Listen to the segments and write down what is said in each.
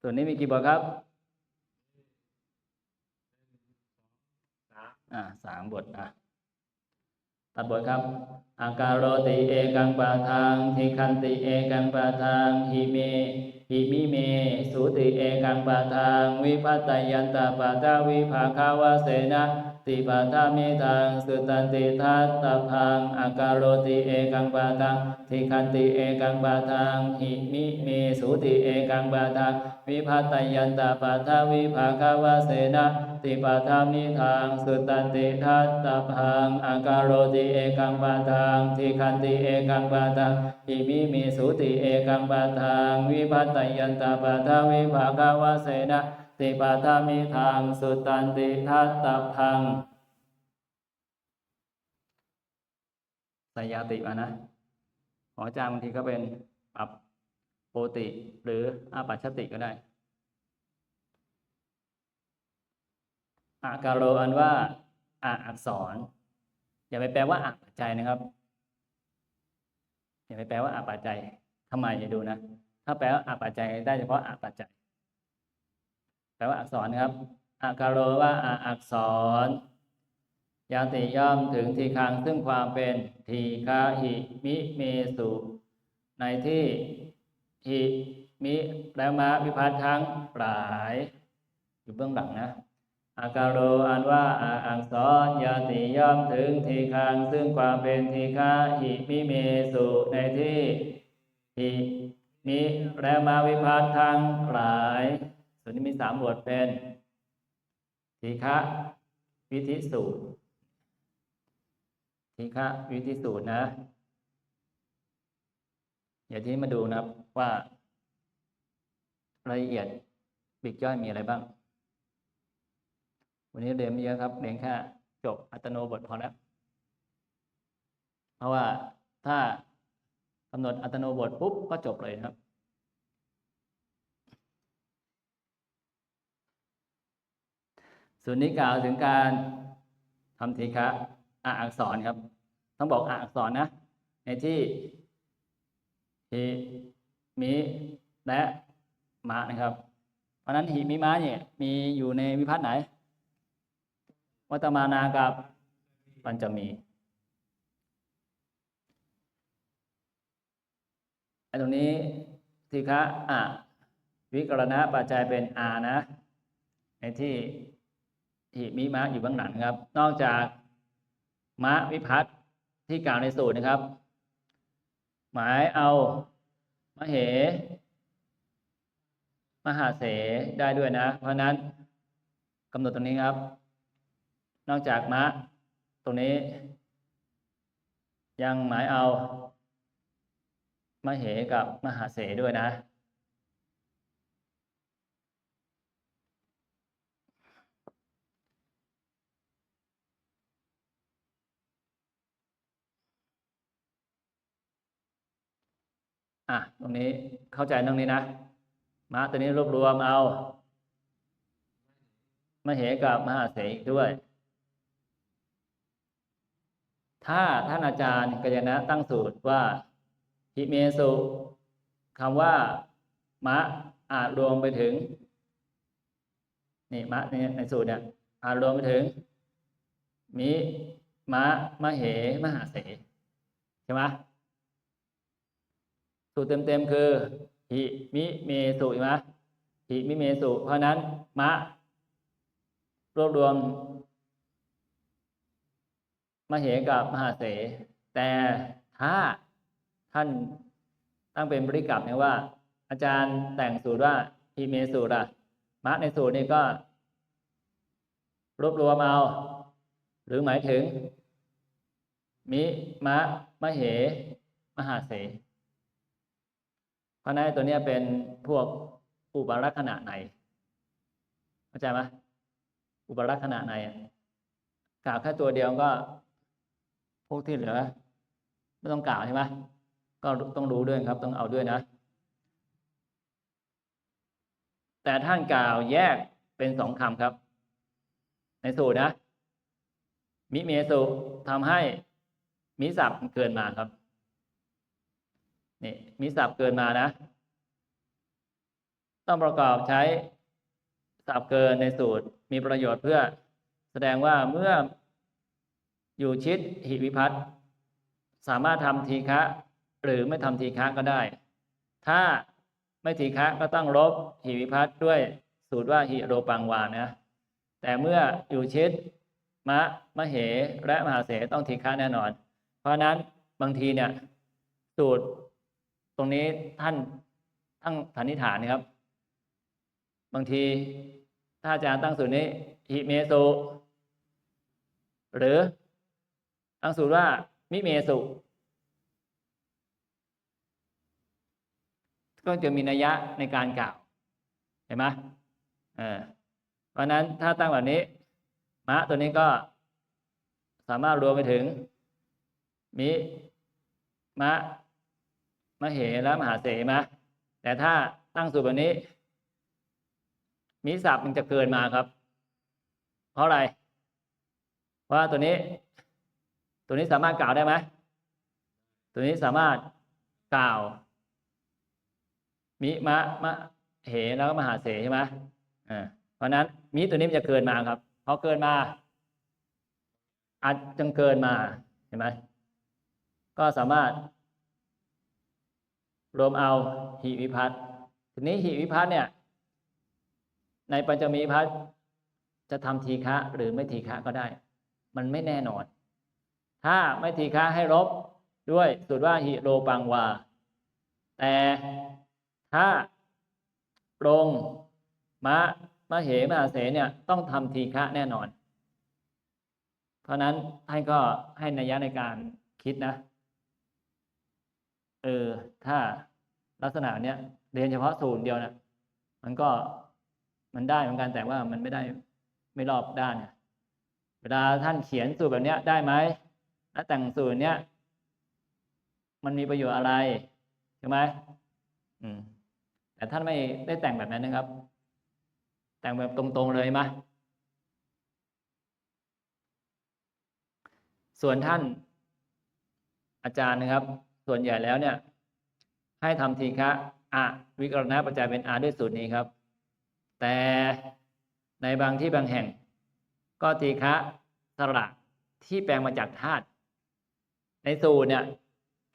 ส่วนนี้มีกี่บทครับอ่าสามบทอะตัดบทครับอาการโรติเอกังปะทังทิคันติเอกังปะทังหิเมหิมิเม สุติเอกังปะทังวิพัตตยันตปะทาวิภาคาวะเสนะ ติปะทามิทังสุตันติทัตตพังอาการโรติเอกังปะทังทิคันติเอกังปะทังหิมิเมสุติเอกังปะทังวิพัตตยันตปะทาวิภาควะเสนะติปะทามิทางสุตันติทัตตพังอาการโรติเอกังปะทังทิคันติเอกังปะทังอิมิมิสุติเอกังปะทังวิพัตตยันตปะทาวิภาควะเสนะติปะทามิทางสุตันติทัตตพัง ยาติมานะของอาจารย์บางทีก็เป็นปรับโปติ หรืออาปัชติก็ได้อาการโรอันว่าอาอักษร อย่าไปแปลว่าอาปัจจัยนะครับ อย่าไปแปลว่าอาปัจจัยทำไมอย่าดูนะ ถ้าแปลว่าอาปัจจัยได้เฉพาะอาปัจจัย แปลว่าอักษรนะครับอาการโรว่าอาอักษร ยาติย่อมถึงทีคังซึ่งความเป็นทีฆาหิมิเมสุ ในที่หิมิแล้วมาวิพัฒน์ทั้งหลาย อยู่เบื้องหลังนะ อาการโรอันว่าอาอักษรยาติย่อมถึงทีคังซึ่งความเป็นทีฆาหิมิเมสุในที่หิมิและมาวิพัฒน์ทั้งหลาย ส่วนนี้มีสามบทเป็นทีฆะวิธิสูตร ทีฆะวิธิสูตรนะ เดี๋ยวทีนี้มาดูนะครับว่ารายละเอียดปลีกย่อยมีอะไรบ้าง วันนี้เรียนไม่เยอะครับเรียนแค่จบอัตโนบทพอแล้วเพราะว่าถ้ากำหนดอัตโนบทปุ๊บก็จบเลยนะครับส่วนนี้กล่าวถึงการทำทีฆะ อาอักษรครับ ต้องบอกอาอักษรนะ ในที่ฮิมิและมะนะครับ เพราะนั้นหิมิมะเนี่ยมีอยู่ในวิพัฒน์ไหน วัตมานากับปัญจมีไอ้ตรงนี้ทีฆะอะวิกรณะปัจจัยเป็นอานะในที่หิมิมะอยู่เบื้องหลังครับ นอกจาก มะวิพัฒน์ที่กล่าวในสูตรนะครับ หมายเอามเห มหาเสได้ด้วยนะ เพราะนั้นกำหนดตรงนี้ครับ นอกจากมะ ตรงนี้ ยังหมายเอามเหกับมหาเสด้วยนะ อะตรงนี้เข้าใจตรงนี้นะมาตัวนี้รวบรวมเอามเหกับมหาเสกด้วย ถ้าท่านอาจารย์กัญนะตั้งสูตรว่าหิเมสุคำว่า มะอาจรวมไปถึง นี่มะในในสูตรเนี่ยอาจรวมไปถึง มิมะมะเหมหาเสใช่ไหม สูตรเต็มๆคือหิมิเมสุใช่ไหมหิมิเมสุ เพราะนั้น มะ รวบรวมมาเหกับมหาเส แต่ถ้าท่านตั้งเป็นบริกรรมเนี่ยว่า อาจารย์แต่งสูตรว่าหิเมสูตรอะมะในสูตรนี้ก็ รวบรวมเอา หรือหมายถึง มิ มะมเห มหาเส ราะนั้นตัวเนี้ยเป็นพวกอุปลักษณะในเข้าใจไหมอุปลักษณะในกล่าวแค่ตัวเดียวก็ พวกที่เหลือไม่ต้องกล่าวใช่ไหมก็ต้องรู้ด้วยครับ ต้องเอาด้วยนะ แต่ท่านกล่าวแยกเป็นสองคำครับ ในสูตรนะ มิเมสุทำให้มิสับเกินมาครับ นี่มีศัพท์เกินมานะ ต้องประกอบใช้สับเกินในสูตรมีประโยชน์เพื่อแสดงว่าเมื่ออยู่ชิดหิวิพัฒน์สามารถทำทีฆะหรือไม่ทำทีฆะก็ได้ ถ้าไม่ทีฆะก็ต้องลบหิวิพัฒน์ด้วยสูตรว่าหิโรปังวานะ แต่เมื่ออยู่ชิดมะมะเหและมหาเสต้องทีฆะแน่นอน เพราะนั้นบางทีเนี่ยสูตร รงนี้ท่านตั้งสันนิษฐานนะครับ บางทีถ้าอาจารย์ตั้งสูตรนี้หิเมสุหรือตั้งสูตรว่ามิเมสุก็จะมีนัยยะในการกล่าว เห็นไหมเออเพราะฉะนั้นถ้าตั้งแบบนี้ มะตัวนี้ก็สามารถรวมไปถึง มิ มะ มเหและมหาเสมะแต่ถ้าตั้งสูตรแบบนี้มิสับมันจะเกินมาครับ เพราะอะไร ว่าตัวนี้ ตัวนี้สามารถกล่าวได้ไหมตัวนี้สามารถกล่าว มิมะมะเหแล้วก็มหาเสใช่ไหมอ่าเพราะฉะนั้นมิตัวนี้มันจะเกินมาครับพอเกินมาอาจจังเกินมาเห็นไหมก็สามารถ รวมเอาหิวิพัฒน์ทีนี้หิวิพัฒน์เนี่ย ในปัญจมีพัฒน์จะทำทีฆะหรือไม่ทีฆะก็ได้ มันไม่แน่นอน ถ้าไม่ทีฆะให้ลบด้วยสูตรว่าหิโรปังวา แต่ถ้าลงมะมะเหมหาเสเนี่ยต้องทำทีฆะแน่นอน เพราะนั้นท่านก็ให้นัยยะในการคิดนะ เออ ถ้าลักษณะเนี้ยเรียนเฉพาะสูตรเดียวนะมันก็มันได้เหมือนกันแต่ว่ามันไม่ได้ไม่รอบด้านเนี่ยเวลาท่านเขียนสูตรแบบเนี้ยได้ไหมแล้วแต่งสูตรเนี้ยมันมีประโยชน์อะไรใช่ไหมอืม แต่ท่านไม่ได้แต่งแบบนั้นนะครับ แต่งแบบตรงๆเลยมส่วนท่านอาจารย์นะครับ ส่วนใหญ่แล้วเนี่ย ให้ทำทีฆะอะวิกรณปัจจัยเป็นอาด้วยสูตรนี้ครับ แต่ในบางที่บางแห่ง ก็ทีฆะสระที่แปลงมาจากธาตุในสูตรเนี่ย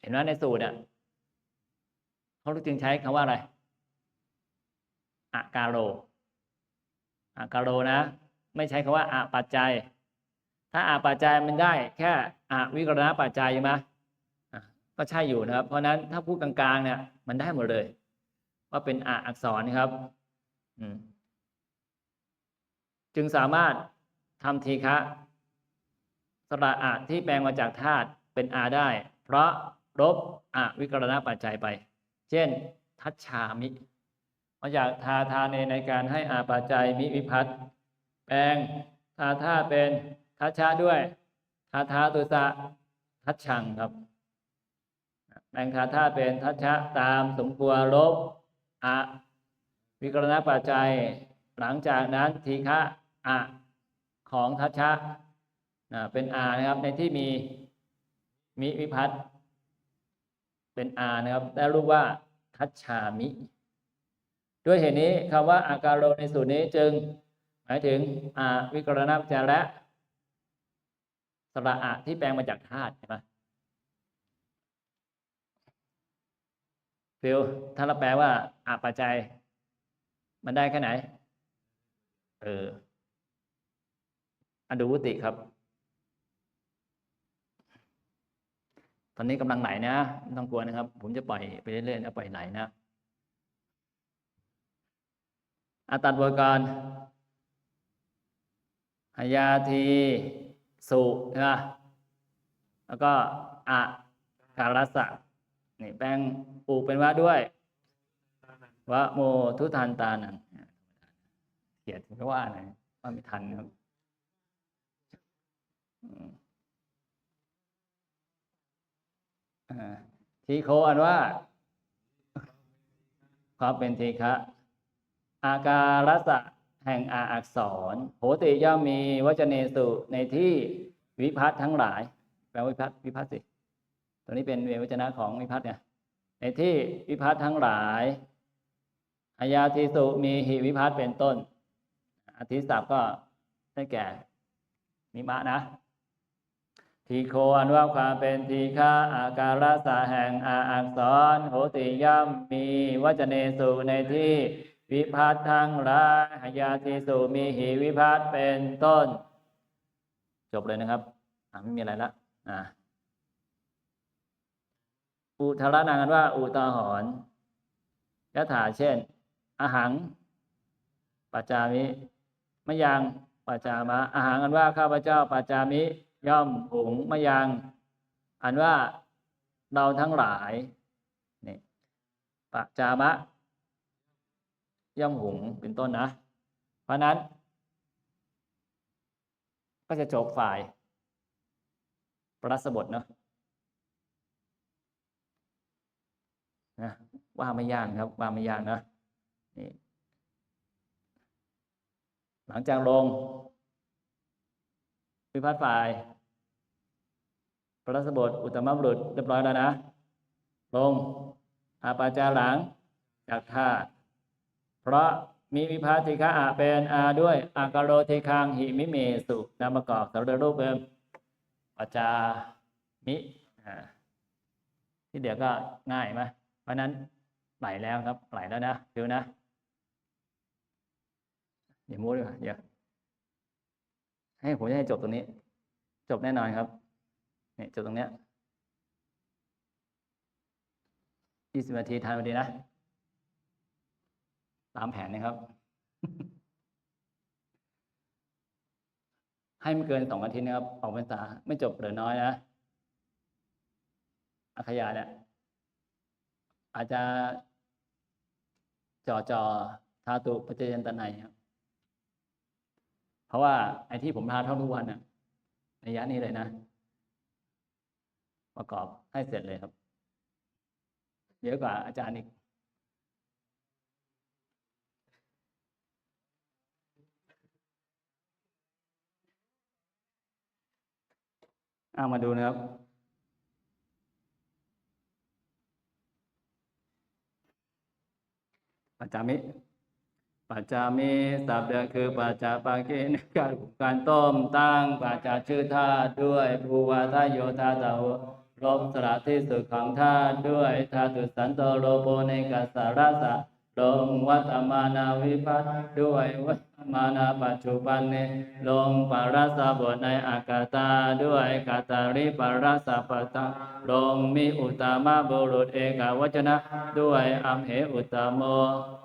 เห็นไหมในสูตรเนี่ยเขาจึงใช้คำว่าอะไรอากาโรอากาโรนะ ไม่ใช้คำว่าอาปัจจัย ถ้าอาปัจจัยมันได้ แค่อาวิกรณปัจจัยใช่ไหม ก็ใช่อยู่นะครับ เพราะนั้นถ้าพูดกลางๆเนี่ยมันได้หมดเลย ว่าเป็นอาอักษรนะครับจึงสามารถทำทีฆะสระอะที่แปลงมาจากธาตุเป็นอาได้ เพราะลบอวิกรณปัจจัยไป เช่น ทัชชามิมาจากทาทาเนในการให้อาปัจจัยมิวิพัตแปลงทาท่าเป็นทัชชาด้วยทาทาตุสะทัชชังครับ แปลงทาท่าเป็นทัชชะตามสมควรลบอะวิกรณปัจจัย หลังจากนั้นทีฆะอะของทัชชะนะเป็นอานะครับ ในที่มีมิวิพัตเป็นอานะครับได้รูปว่าทัชชามิ ด้วยเหตุนี้คำว่าอาการโรในสูตรนี้จึง หมายถึงอาวิกรณปัจจัยและสระอะที่แปลงมาจากธาตุใช่ไหม ฟิลถ้าเราแปลว่าอาปัจจัย มันได้แค่ไหน เอออดูวุติครับ ตอนนี้กำลังไหลนะไม่ต้องกลัวนะครับ ผมจะปล่อยไปเรื่อยๆนะปล่อยไหลนะอาตัดบทก่อนหายาทีสุนะแล้วก็อะการัสะ นี่แปลงปูเป็นว่าด้วยวะโมทุทันตานังเขียนก็ว่าหน่อยว่าไม่ทันครับทีโคอันว่า ความเป็นทีฆะอาการัสะแห่งอาอักษรโหติย่อมมีวจเนสุในที่วิพัฒน์ทั้งหลาย แปลว่าวิพัฒน์วิพัฒน์สิ ตัวนี้เป็นเววจนะของวิพัฒน์เนี่ยในที่วิพัฒน์ทั้งหลายอายาทิสุมีหิวิพัฒน์เป็นต้นอธิศัพท์ก็ได้แก่มิมะนะทีโคอันว่าความเป็นทีฆาอาการสาแห่งอาอักษรโหติย่อมมีวจเนสุในที่วิพัฒน์ทั้งหลายหยาทิสุมีหิวิพัฒน์เป็นต้น จบเลยนะครับ ไม่มีอะไรละอ่า อุทารนางกันว่า อุตาหรณ์ยถาเช่น อาหังปัจจามิมะยังปัจจามะอาหารอันว่าข้าพเจ้าปัจจามิ ย่อมหุงมะยัง อันว่าเราทั้งหลายนี่ปัจจามะ ย่อมหุงเป็นต้นนะ เพราะนั้น ก็จะจบฝ่ายปรัสบทเนาะ นะว่าไม่ยากครับ ว่าไม่ยากนะนี่หลังจากลงวิพัฒน์ฝ่ายปรัสบทอุตมบุรุษเรียบร้อยแล้วนะ ลง อาปาจาหลังจากธาตุเพราะมีวิพัฒติคะอาเป็นอาด้วยอากโรเทคังหิมิเมสุนามประกอบสำเร็จรูปเป็นปัจจามิที่เดี๋ยวก็ง่ายไหม เพราะนั้นไหลแล้วครับ ไหลแล้วนะดูนะอย่ามูดดีกว่าอย่าให้ผมจะให้จบตรงนี้ จบแน่นอนครับเนี่ยจบตรงเนี้ยยี่สิบนาทีทานพอดีนะ ตามแผนนะครับ ให้ไม่เกินสองอาทิตย์นะครับออกพรรษาไม่จบเหลือน้อยนะอาขยาเนี่ย อาจจะจ่อจอทาตุปัจเจยันตนัยครับเพราะว่าไอ้ที่ผมทาเท่าทุกวันน่ะในยะนี้เลยนะ ประกอบให้เสร็จเลยครับ เยอะกว่าอาจารย์อีกเอามาดูนะครับ ปัจจามิปัจจามิสับเดือคือปัจจาปากิในการหุงการต้มตั้งปัจจาชื่อธาตุด้วยภูวาทโยธาตาหุลมสละที่สุดของธาตุด้วยธาตุสันโตโลโปในกัสสารสะ ลงวัตมานาวิพัฒน์ด้วยวัตมานาปัจจุบันเนลงปารัสสะบทในอากาตาด้วยกาตาริปารัสสะปตาลงมีอุตตมะบุรุษเอกวจนะ ด้วยอัมเหอุตตโม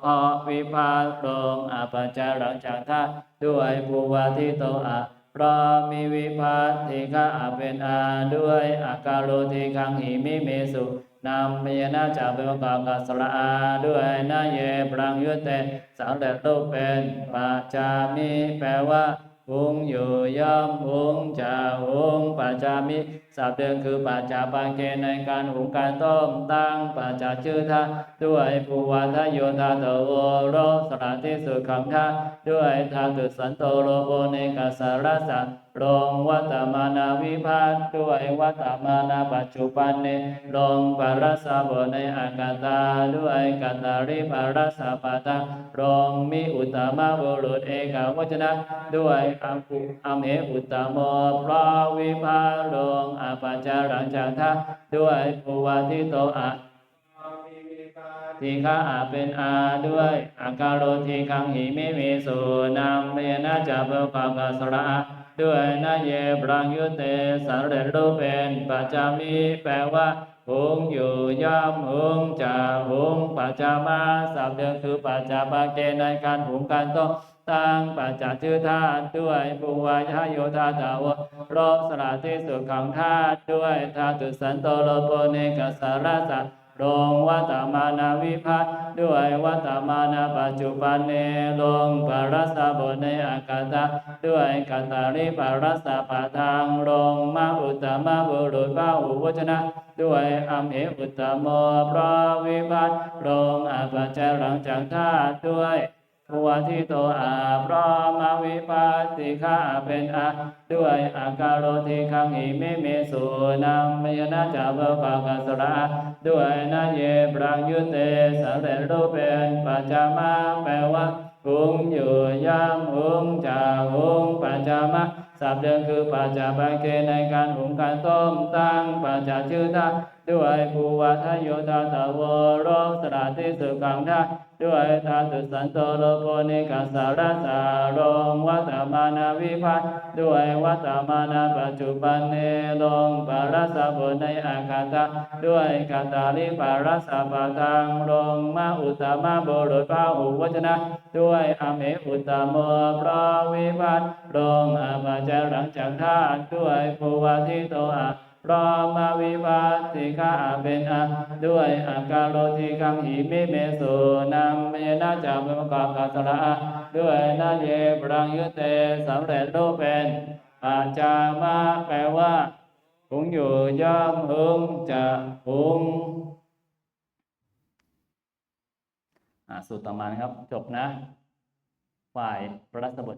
อวิภาลงอาปัจจารังจากทาด้วยภูวาทิโตอะพรามีวิพัตติฆะอาเป็นอาด้วยอาการโรติคังหิมิเมสุ นามเมนะจาเป็นประกอบกับสระอาด้วยนาเยปรังยุตเตสังเด็จรูปเป็นปัจจามิแปลว่าหุงอยู่ย่อมหุงจะหุงปัจจามิ สับเดิมคือปัจจาปังเกในการหุงการต้มตั้งปัจจาชื่อท่าด้วยภูวาทโยธาตโอโรสระที่สุดของท่าด้วยทาตุสันโตโลโบในกัสารสะลงวัตมานาวิพัฒน์ด้วยวัตมานาปัจจุบันเนลงปารสสะบในอากาตาด้วยกัตตาริปารสสะปะตาลงมีอุตมะบุรุษเอกวจนะ ด้วยอัมปุอัมเหอุตโมพระวิภาลงอปัจจารังจากทาด้วยภูวาทิโตอะทีฆะอาเป็นอาด้วยอาการโรทีคังหิมิมีสุนามเมนะจะเบิกความกสระด้วยนาเยปรังยุเตสารเรรูปเป็นปัจจามิแปลว่าหุงอยู่ย่อมหุงจะหุงปัจจามาสับเดิมคือปัจจาปาเกในการหุงการต้ม ตั้งปัจจาชื่อธาตุด้วยปุวายโยธาตาวโรสละที่สุดของธาตุด้วยธาตุสันโตโลโปเนกัสารสัตลงวัตมานาวิพัฒน์ด้วยวัตมานาปัจจุบันเนลงปารัสสะบทในอากาตะด้วยกัตตาริปารัสสะปะทางลงมาอุตมะบุรุษพระอุวจนะ ด้วยอัมเหอุตโมพระวิพัฒน์ลงอาปัจจารังจากธาด้วย ภูวทิโตอาพร้อมวิปัสสิกาเป็นอาด้วยอาการโรติคังหิเมเมสุนัมมยนาจาบปากสระ ด้วยนาเยปรังยุเตสเรรูปเป็นปัจจามาแปลว่าหุงอยู่ย่างหุงจากหุงปัจจามา สับเดิมคือปัจจาบังเกในการหุงการต้มตั้งปัจจาชื่อตาด้วยภูวัทโยธาตะวโรสระติสุกังทาด้วยธาตุสันโตโลโกนิกัสสารสารมวัตมานาวิภัตด้วยวัตมานาปัจจุบันเนลงปารัสะบนในอากาศะด้วยกาตาลิปารัสะปะทางลงมาอุตตมะบุรุษพระอุวจนะ ด้วยอเมอุตตมะพระ วิพัตลงอาบาจาหลังจากท่านด้วยภูวาทิโตอะพร้อมาวิปัสสิกาเป็นอาด้วยอาการโรติกังหิมิเมสุนัมเมนาจามกากาสระอาด้วยนาเยปรังยุเตสำเร็จรูปเป็นปัจามาแปลว่าหุงอยู่ย่อมหุงจะหุงอ่าสูตรต่อมานะครับ จบนะ ฝ่ายพระสบท